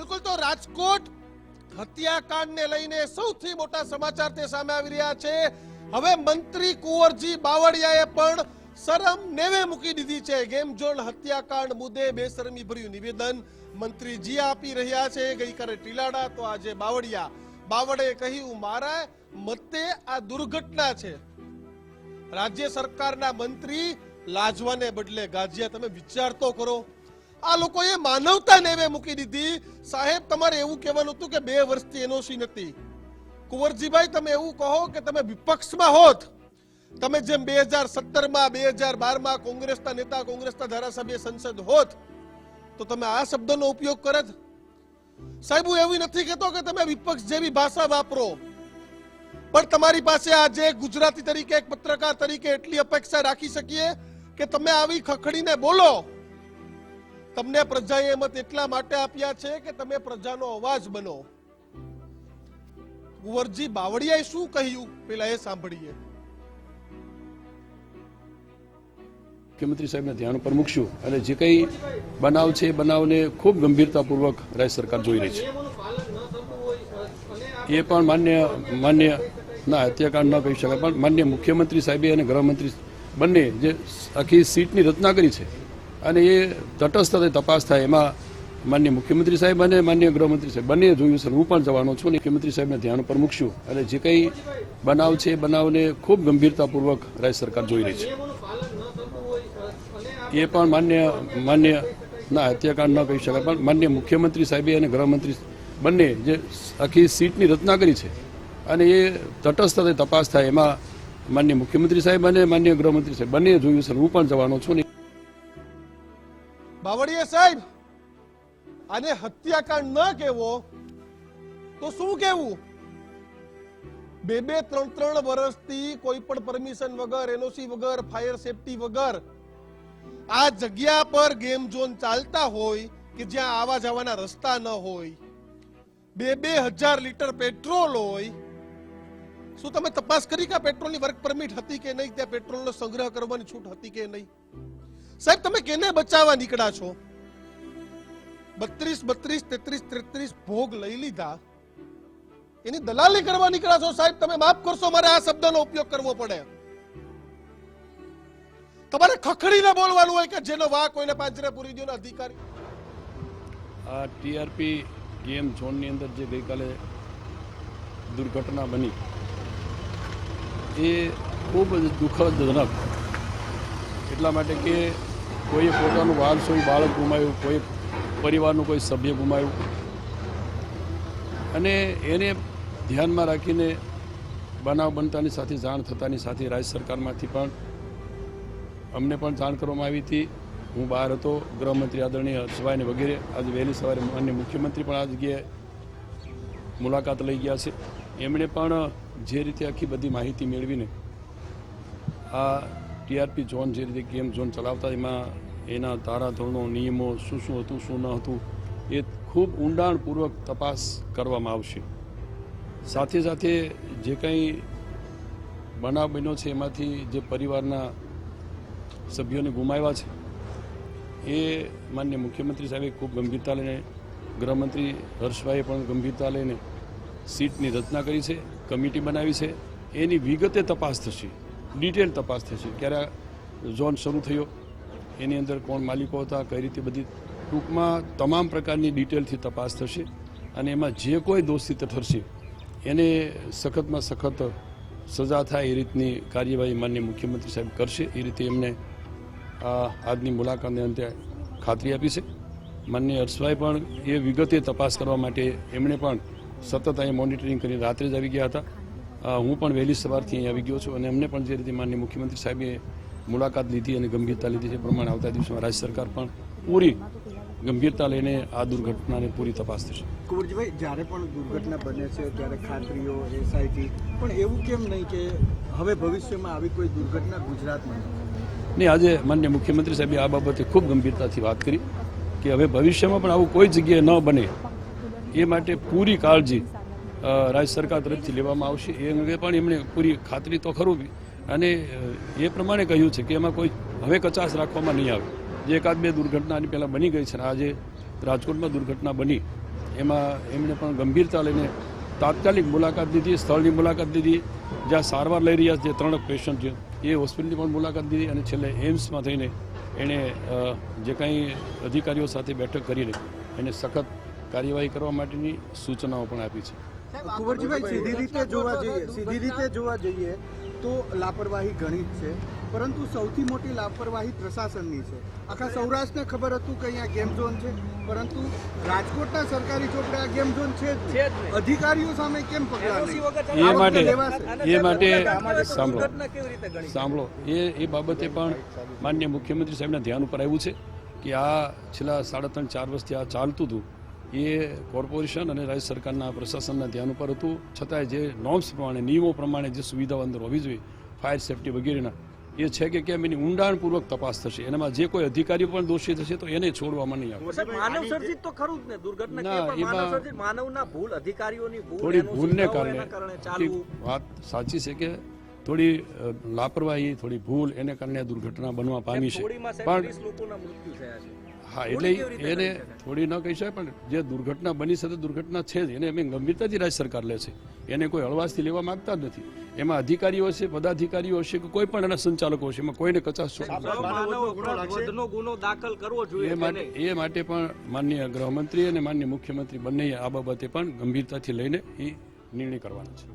બિલકુલ તો રાજકોટ હત્યાકાંડને લઈને સૌથી મોટા સમાચાર તે સામે આવી રહ્યા છે. હવે મંત્રી કુંવરજી બાવળિયાએ પણ શરમ નેવે મૂકી દીધી છે. ગેમ ઝોન હત્યાકાંડ મુદ્દે બેશરમી ભર્યું નિવેદન મંત્રીજી આપી રહ્યા છે. ગઈકાલે ટીલાડા તો આજે બાવળિયા. બાવળે કહ્યું, મારા મતે આ દુર્ઘટના છે. રાજ્ય સરકારના મંત્રી લાજવાને બદલે ગાજિયા. તમે વિચાર તો કરો. આ લોકોએ માનવતા નેવે મૂકી દીધી. સાહેબ, તમારે એવું કહેવાનું હતું કે બે વર્ષથી એનઓસી નથી. કુંવરજીભાઈ, તમે એવું કહો કે તમે વિપક્ષમાં હોત. તમે જેમ બે હજાર સત્તરમાં, બે હજાર બારમાં કોંગ્રેસના નેતા, કોંગ્રેસના ધારાસભ્ય સંસદ હોત, તો તમે આ શબ્દનો ઉપયોગ કરત. સાહેબ, હું એવું નથી કહેતો કે તમે વિપક્ષ જેવી ભાષા વાપરો. પણ તમારી પાસે આજે ગુજરાતી તરીકે એક પત્રકાર તરીકે એટલી અપેક્ષા રાખી શકીએ કે તમે આવી ખખડીને બોલો. તમને પ્રજાએ મત એટલા માટે આપ્યા છે કે તમે પ્રજાનો અવાજ બનો. કુંવરજી બાવળિયાએ શું કહ્યું? પેલા એ સાંભળીએ. મુખ્યમંત્રી સાહેબના ધ્યાન ઉપર મૂકશું અને જે કંઈ બનાવ છે એ બનાવને ખૂબ ગંભીરતાપૂર્વક રાજ્ય સરકાર જોઈ રહી છે. એ પણ માન્ય માન્ય ના હત્યાકાંડ ન કહી શકાય, પણ માન્ય મુખ્યમંત્રી સાહેબે અને ગૃહમંત્રી બંને જે આખી સીટની રચના કરી છે અને એ તટસ્થ તપાસ થાય. એમાં માન્ય મુખ્યમંત્રી સાહેબ અને માન્ય ગૃહમંત્રી સાહેબ. બંને જોયું છે. હું પણ જવાનો છું અને મુખ્યમંત્રી સાહેબને ધ્યાન પર મૂકશું. અને જે કંઈ બનાવ છે એ બનાવને ખૂબ ગંભીરતાપૂર્વક રાજ્ય સરકાર જોઈ રહી છે. એ પણ માન્ય માન્ય ના હત્યાકાંડ ન કહી શકાય. પણ માન્ય મુખ્યમંત્રી સાહેબે અને ગૃહમંત્રી બંને જે આખી સીટની રચના કરી છે અને એ તટસ્થ તપાસ થાય. એમાં માન્ય મુખ્યમંત્રી સાહેબ અને માન્ય ગૃહમંત્રી સાહેબ બંને જોયું છે. હું પણ જવાનો છું ને બાવળિયા સાહેબ, આને હત્યાકાંડ ન કેવો તો શું કેવું બે બે ત્રણ ત્રણ વર્ષથી કોઈ પણ પરમિશન વગર, એનઓસી વગર, ફાયર સેફટી વગર, આ જગ્યા પર ગેમ ઝોન ચાલતા હોય કે જ્યાં આવા જવાના રસ્તા ન હોય, બે બે હજાર લીટર પેટ્રોલ હોય, શું તમે તપાસ કરી કે પેટ્રોલની વર્ક પરમિટ હતી કે નહીં? ત્યાં પેટ્રોલનો સંગ્રહ કરવાની છૂટ હતી કે નહીં? સાહેબ, તમે કેને બચાવવા નીકળ્યા છો? બત્રીસ બત્રીસ, તેત્રીસ તેત્રીસ ભોગ લઈ લીધા. એની દલાલી કરવા નીકળ્યા છો સાહેબ, તમે માફ કરશો, મારે આ શબ્દનો ઉપયોગ કરવો પડે. તમારે ખખડીને બોલવાનું હોય કે જેનો વાક કોઈને પાંજરે પૂરી દો અધિકારી? આ ટીઆરપી ગેમ ઝોનની અંદર જે ગઈકાલે દુર્ઘટના બની, એ ખૂબ જ દુઃખદજનક એટલા માટે કે કોઈએ પોતાનું વારસોઈ બાળક ગુમાવ્યું કોઈ પરિવારનું કોઈ સભ્ય ગુમાવ્યું. અને એને ધ્યાનમાં રાખીને બનાવ બનતાની સાથે, જાણ થતાની સાથે રાજ્ય સરકારમાંથી પણ અમને પણ જાણ કરવામાં આવી હતી. હું બહાર હતો, ગૃહમંત્રી આદરણીય હર્ષભાઈને વગેરે આજે વહેલી સવારે માન્ય મુખ્યમંત્રી પણ આ જગ્યાએ મુલાકાત લઈ ગયા છે. એમણે પણ જે રીતે આખી બધી માહિતી મેળવીને આ ટીઆરપી ઝોન જે રીતે ગેમ ઝોન ચલાવતા, એમાં એના ધારાધોરણો, નિયમો શું શું હતું, શું ન હતું, એ ખૂબ ઊંડાણપૂર્વક તપાસ કરવામાં આવશે. સાથે સાથે જે કંઈ બનાવ બન્યો છે, એમાંથી જે પરિવારના સભ્યોને ગુમાવ્યા છે, એ માન્ય મુખ્યમંત્રી સાહેબે ખૂબ ગંભીરતા લઈને, ગૃહમંત્રી હર્ષભાઈએ પણ ગંભીરતા લઈને સીટની રચના કરી છે, કમિટી બનાવી છે, એની વિગતે તપાસ થશે. ડિટેલ તપાસ થશે ક્યારે ઝોન શરૂ થયો, એની અંદર કોણ માલિકો હતા, કઈ રીતે બધી ટૂંકમાં તમામ પ્રકારની ડિટેલથી તપાસ થશે અને એમાં જે કોઈ દોષિત ઠરશે, એને સખતમાં સખત સજા થાય એ રીતની કાર્યવાહી માન્ય મુખ્યમંત્રી સાહેબ કરશે, એ રીતે એમને આજની મુલાકાતને અંતે ખાતરી આપી છે. માન્ય હર્ષભાઈ પણ એ વિગતે તપાસ કરવા માટે એમણે પણ સતત અહીં મોનિટરિંગ કરીને રાત્રે જ આવી ગયા હતા. હું પણ વહેલી સવારથી અહીં આવી ગયો છું અને એમને પણ જે રીતે માન્ય મુખ્યમંત્રી સાહેબે મુલાકાત લીધી અને ગંભીરતા લીધી છે પ્રમાણે આવતા દિવસમાં રાજ્ય સરકાર પણ પૂરી ગંભીરતા લઈને આ દુર્ઘટનાને પૂરી તપાસ થશે. કુંવરજીભાઈ જ્યારે પણ દુર્ઘટના બને છે ત્યારે ખાતરીઓ એસઆઈટી પણ એવું કેમ નહીં કે હવે ભવિષ્યમાં આવી કોઈ દુર્ઘટના ગુજરાતમાં નહીં ને આજે માન્ય મુખ્યમંત્રી સાહેબે આ બાબતે ખૂબ ગંભીરતાથી વાત કરી કે હવે ભવિષ્યમાં પણ આવું કોઈ જગ્યાએ ન બને એ માટે પૂરી કાળજી રાજ્ય સરકાર તરફથી લેવામાં આવશે. એ અંગે પણ એમણે પૂરી ખાતરી તો ખરું અને એ પ્રમાણે કહ્યું છે કે એમાં કોઈ, હવે કચાશ રાખવામાં નહીં આવે. જે એકાદ બે દુર્ઘટના આની પહેલાં બની ગઈ છે આજે રાજકોટમાં દુર્ઘટના બની. એમાં એમણે પણ ગંભીરતા લઈને તાત્કાલિક મુલાકાત લીધી, સ્થળની મુલાકાત લીધી. જ્યાં સારવાર લઈ રહ્યા છે જે ત્રણ પેશન્ટ છે, એ હોસ્પિટલની પણ મુલાકાત લીધી અને છેલ્લે એમ્સમાં થઈને એણે જે કાંઈ અધિકારીઓ સાથે બેઠક કરીને એને સખત કાર્યવાહી કરવા માટેની સૂચનાઓ પણ આપી છે. કુંવરજીભાઈ સીધી રીતે જોવા જઈએ સીધી રીતે જોવા જઈએ તો લાપરવાહી ઘણી જ છે પરંતુ સૌથી મોટી લાપરવાહી પ્રશાસનની છે. આખા સૌરાષ્ટ્રને ખબર હતું કે અહીંયા ગેમ ઝોન છે પરંતુ રાજકોટના સરકારી ચોપડે આ ગેમ ઝોન છે જ અધિકારીઓ સામે કેમ પગલાં એ માટે એ માટે સાંભળો. સાંભળો. એ એ બાબતે પણ માન્ય મુખ્યમંત્રી સાહેબના ધ્યાન ઉપર આવ્યું છે કે આ છેલ્લા સાડા ત્રણ ચાર વર્ષથી આ ચાલતું હતું. એ કોર્પોરેશન અને રાજ્ય સરકારના પ્રશાસનના ધ્યાન ઉપર હતું. છતાંય જે નોર્મ્સ પ્રમાણે નિયમો પ્રમાણે જે સુવિધાઓ અંદર હોવી જોઈએ ફાયર સેફટી વગેરેના એ છે કે કેમ એની ઊંડાણપૂર્વક તપાસ થશે. એનામાં જે કોઈ અધિકારીઓ પણ દોષી થશે તો એને છોડવામાં નહીં આવે માનવ સર્જિત તો ખરું જ ને દુર્ઘટના એમાં માનવના ભૂલ અધિકારીઓની ભૂલ થોડી ભૂલને કારણે વાત સાચી છે કે થોડી લાપરવાહી થોડી ભૂલ એને કારણે આ દુર્ઘટના બનવા પામી છે. પણ છે હા એટલે એને થોડી ન કહી શકાય પણ જે દુર્ઘટના બની છે તે દુર્ઘટના છે જ. એને અમે ગંભીરતાથી રાજ્ય સરકાર લે છે. એને કોઈ હળવાશથી લેવા માંગતા જ નથી. એમાં અધિકારીઓ છે પદાધિકારીઓ હશે કે કોઈ પણ એના સંચાલકો હશે એમાં કોઈને કચાશ છોડવા સૌ માનવ અપરાધ વધનો ગુનો દાખલ કરવો જોઈએ એ માટે એ માટે પણ માનનીય ગૃહમંત્રી અને માનનીય મુખ્યમંત્રી બંને આ બાબતે પણ ગંભીરતાથી લઈને એ નિર્ણય કરવાના છે.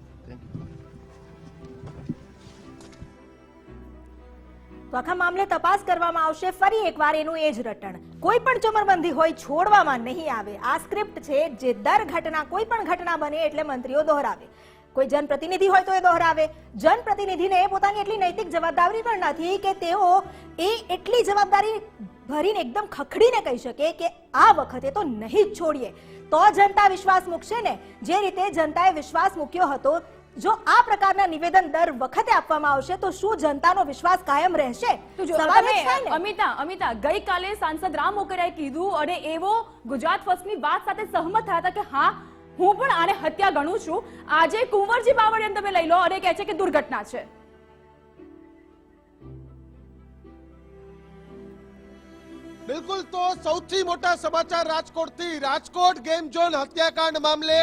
તો આખા મામલે તપાસ કરવામાં આવશે, ફરી એકવાર એનું એ જ રટણ. કોઈ પણ ચમરબંધી હોય, છોડવામાં નહીં આવે. આ સ્ક્રિપ્ટ છે જે દર ઘટના, કોઈ પણ ઘટના બને એટલે મંત્રીઓ દોહરાવે. કોઈ જનપ્રતિનિધિ હોય તો એ દોહરાવે. જનપ્રતિનિધિને પોતાની એટલી નૈતિક જવાબદારી પણ નથી કે તેઓ એ એટલી જવાબદારી ભરીને એકદમ ખખડીને કહી શકે કે આ વખતે તો નહીં જ છોડીએ. તો જનતા વિશ્વાસ મૂકશે ને? જે રીતે જનતાએ વિશ્વાસ મૂક્યો હતો જો આ પ્રકારના નિવેદન દર વખતે આપવામાં આવશે તો શું જનતાનો વિશ્વાસ કાયમ રહેશે. અમિતા અમિતા ગઈકાલે સાંસદ રામ મોકરિયાએ કીધું અને એવો ગુજરાત ફર્સ્ટની વાત સાથે સહમત થયા હતા કે હા હું પણ આને હત્યા ગણું છું. આજે કુંવરજી બાવળિયાને તમે લઈ લો અને કહે છે કે દુર્ઘટના છે. બિલકુલ તો સૌથી મોટા સમાચાર રાજકોટથી. રાજકોટ ગેમ ઝોન હત્યાકાંડ મામલે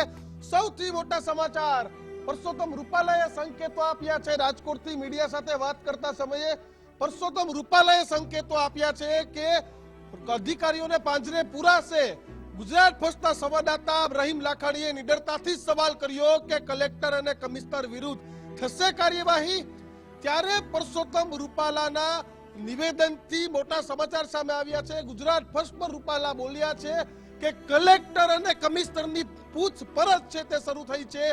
સૌથી મોટા સમાચાર. પરસોત્તમ રૂપાલાએ સંકેતો આપ્યા છે. રાજકોટથી મીડિયા સાથે વાત કરતા સમયે પરસોત્તમ રૂપાલાએ સંકેતો આપ્યા છે કે અધિકારીઓને પાંજરે પૂરાશે. ગુજરાત ફર્સ્ટના સંવાદદાતા રહીમ લાખાણીએ નિડરતાથી સવાલ કર્યો કે કલેક્ટર અને કમિશનર વિરુદ્ધ થશે કાર્યવાહી? ત્યારે પરસોત્તમ રૂપાલાના નિવેદનથી મોટા સમાચાર સામે આવ્યા છે. ગુજરાત ફર્સ્ટ પર રૂપાલા બોલ્યા છે કે કલેક્ટર અને કમિશનરની પૂછપરછ છે તે શરૂ થઈ છે.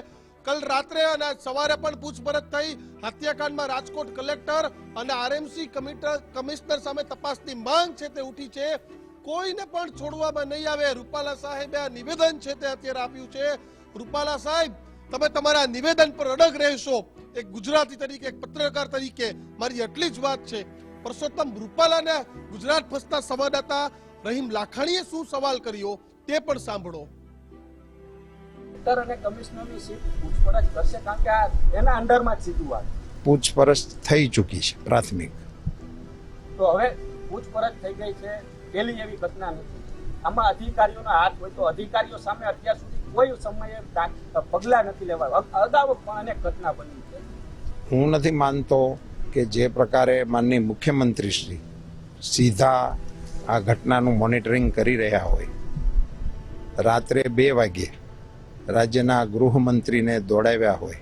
કલ રાત્રે અને સવારે પણ પૂછપરછ થઈ હત્યાકાંડમાં રાજકોટ કલેક્ટર અને આરએમસી કમિશનર સામે તપાસની માંગ છે તે ઉઠી છે. કોઈને પણ છોડવામાં નહીં આવે. રૂપાલા સાહેબે આ નિવેદન છે તે અત્યારે આપ્યું છે. રૂપાલા સાહેબ, તમે તમારા નિવેદન પર અડગ રહેશો. એક ગુજરાતી તરીકે, એક પત્રકાર તરીકે મારી એટલી જ વાત છે. પરસોત્તમ રૂપાલાને ગુજરાત ફસતા સંવાદદાતા રહીમ લાખાણીએ શું સવાલ કર્યો તે પણ સાંભળો. કલેક્ટર અને કમિશનરની સીટ પૂછપરછ કરશે કારણ કે આ એના અંડરમાં જ સીધું આવે. પૂછપરછ થઈ ચૂકી છે પ્રાથમિક. તો હવે પૂછપરછ થઈ ગઈ છે પેલી એવી ઘટના નથી. આમાં અધિકારીઓનો હાથ હોય તો અધિકારીઓ સામે અત્યાર સુધી કોઈ સમયે પગલાં નથી લેવાય. અગ- અગાઉ પણ અનેક ઘટના બની છે. હું નથી માનતો કે જે પ્રકારે માનની મુખ્યમંત્રીશ્રી સીધા આ ઘટનાનું મોનિટરિંગ કરી રહ્યા હોય. રાત્રે બે વાગ્યે રાજ્યના ગૃહમંત્રીને દોડાવ્યા હોય.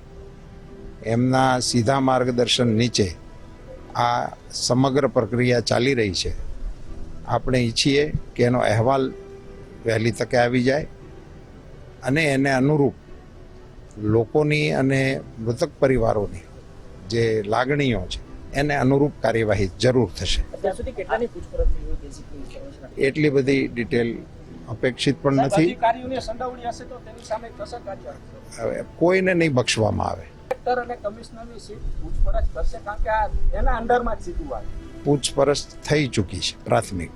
એમના સીધા માર્ગદર્શન નીચે આ સમગ્ર પ્રક્રિયા ચાલી રહી છે. આપણે ઈચ્છીએ કે એનો અહેવાલ વહેલી તકે આવી જાય અને એને અનુરૂપ લોકોની અને મૃતક પરિવારોની જે લાગણીઓ છે એને અનુરૂપ કાર્યવાહી જરૂર થશે. એટલી બધી ડિટેલ અપેક્ષિત પણ નથી. કોઈને નહીં બક્ષવામાં આવે. પૂછપરછ કરશે કારણ કે આ એના જ સીધું આવે પૂછપરછ થઈ ચૂકી છે પ્રાથમિક.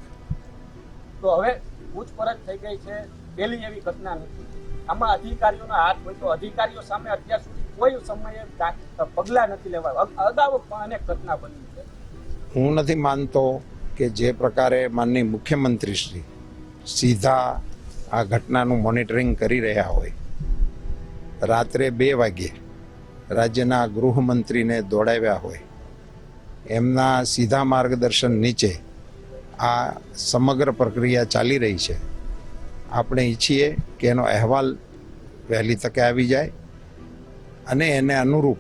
તો હવે પૂછપરછ થઈ ગઈ છે પેલી એવી ઘટના નથી. આમાં અધિકારીઓનો હાથ હોય તો અધિકારીઓ સામે અત્યાર સુધી કોઈ સમયે પગલાં નથી લેવાય. અગ- અગાઉ અનેક ઘટના બની છે. હું નથી માનતો કે જે પ્રકારે માનની મુખ્યમંત્રીશ્રી સીધા આ ઘટનાનું મોનિટરિંગ કરી રહ્યા હોય. રાત્રે બે વાગ્યે રાજ્યના ગૃહમંત્રીને દોડાવ્યા હોય. એમના સીધા માર્ગદર્શન નીચે આ સમગ્ર પ્રક્રિયા ચાલી રહી છે. આપણે ઈચ્છીએ કે એનો અહેવાલ વહેલી તકે આવી જાય અને એને અનુરૂપ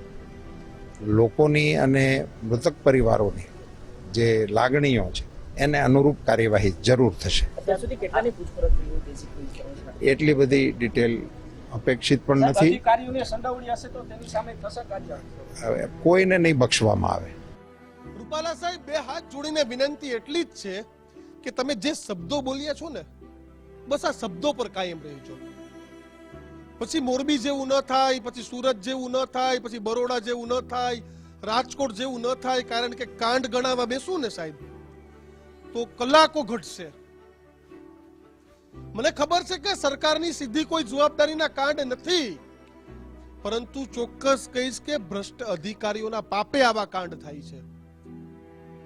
લોકોની અને મૃતક પરિવારોની જે લાગણીઓ છે એને અનુરૂપ કાર્યવાહી જરૂર થશે. એટલી બધી ડિટેલ અપેક્ષિત પણ નથી. અધિકારીઓને સંડોવણી હશે તો તેની સામે થશે કાર્યવાહી. હવે કોઈને નહીં બક્ષવામાં આવે. રૂપાલા સાહેબ બે હાથ જોડીને વિનંતી એટલી જ છે કે તમે જે શબ્દો બોલ્યા છો ને બસ આ શબ્દો પર કાયમ રહેજો. પછી મોરબી જેવું ન થાય પછી સુરત જેવું ન થાય પછી બરોડા જેવું ન થાય રાજકોટ જેવું ન થાય કારણ કે કાંડ ગણાવવા બેસું ને સાહેબ. તો કલાકો ઘટશે. મને ખબર છે કે સરકારની સીધી કોઈ જવાબદારીના કાંડ નથી, પરંતુ ચોક્કસ કહીશ કે ભ્રષ્ટ અધિકારીઓના પાપે આવા કાંડ થાય છે.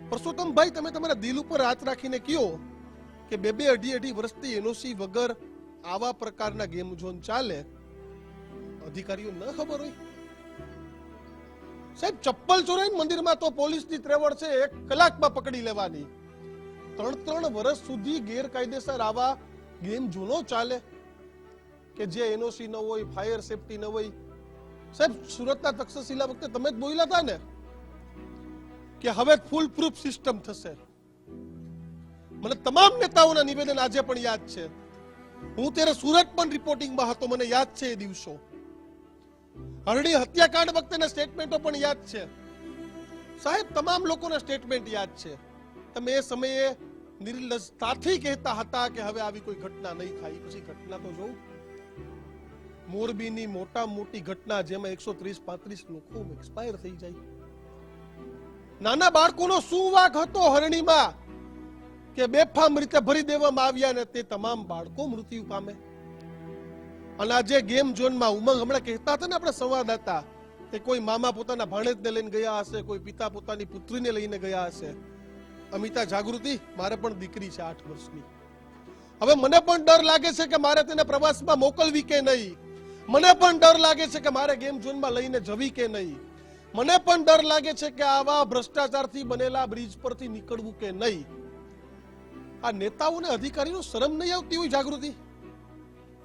પરસોત્તમભાઈ, તમે તમારા દિલ ઉપર હાથ રાખીને કયો કે બે બે અઢી અઢી વર્ષથી એનઓસી વગર આવા પ્રકારના ગેમ ઝોન ચાલે? અધિકારીઓ ન ખબર હોય. સાહેબ, ચપ્પલ ચોરાઈ મંદિરમાં તો પોલીસની ત્રેવડ છે, એક કલાકમાં પકડી લેવાની. ત્રણ ત્રણ વર્ષ સુધી ગેરકાયદેસર આવા ગેમ જૂનો ચાલે. કે જે એનઓસી ન હોય ફાયર સેફટી ન હોય. સાહેબ, સુરતના તક્ષશિલા વખતે તમે જ બોલ્યા હતા ને કે હવે ફૂલ પ્રૂફ સિસ્ટમ થશે. મને તમામ નેતાઓના નિવેદન આજે પણ યાદ છે. હું ત્યારે સુરત પણ રિપોર્ટિંગમાં હતો, મને યાદ છે એ દિવસો. હરણી હત્યાકાંડ વખતેના સ્ટેટમેન્ટો પણ યાદ છે. સાહેબ, તમામ લોકોના સ્ટેટમેન્ટ યાદ છે. તમે એ સમયે નિર્લજતાથી કહેતા હતા કે હવે આવી કોઈ ઘટના નહીં થાય. પછી ઘટના તો જોઉં. મોરબીની મોટા મોટી ઘટના જેમાં એકસો ત્રીસ પાંત્રીસ લોકો એક્સપાયર થઈ જાય. નાના બાળકોનો શું વાક હતો હરણીમાં કે બેફામ રીતે ભરી દેવામાં આવ્યા ને તે તમામ બાળકો મૃત્યુ પામે. અને આજે ગેમ ઝોનમાં ઉમંગ હમણાં કહેતા હતા ને આપણે સંવાદદાતા, કે કોઈ મામા પોતાના ભાણેજને લઈને ગયા હશે, કોઈ પિતા પોતાની પુત્રીને લઈને ગયા હશે અમિતા જાગૃતિ, મારે પણ દીકરી છે આઠ વર્ષની. હવે મને પણ ડર લાગે છે કે મારે તેને પ્રવાસમાં મોકલવી કે નહીં? મને પણ ડર લાગે છે કે મારે ગેમ ઝોનમાં લઈને જવી કે નહીં? મને પણ ડર લાગે છે કે આવા ભ્રષ્ટાચારથી બનેલા બ્રિજ પરથી નીકળવું કે નહીં? આ નેતાઓને અધિકારીનો શરમ નહીં આવતી હોય જાગૃતિ?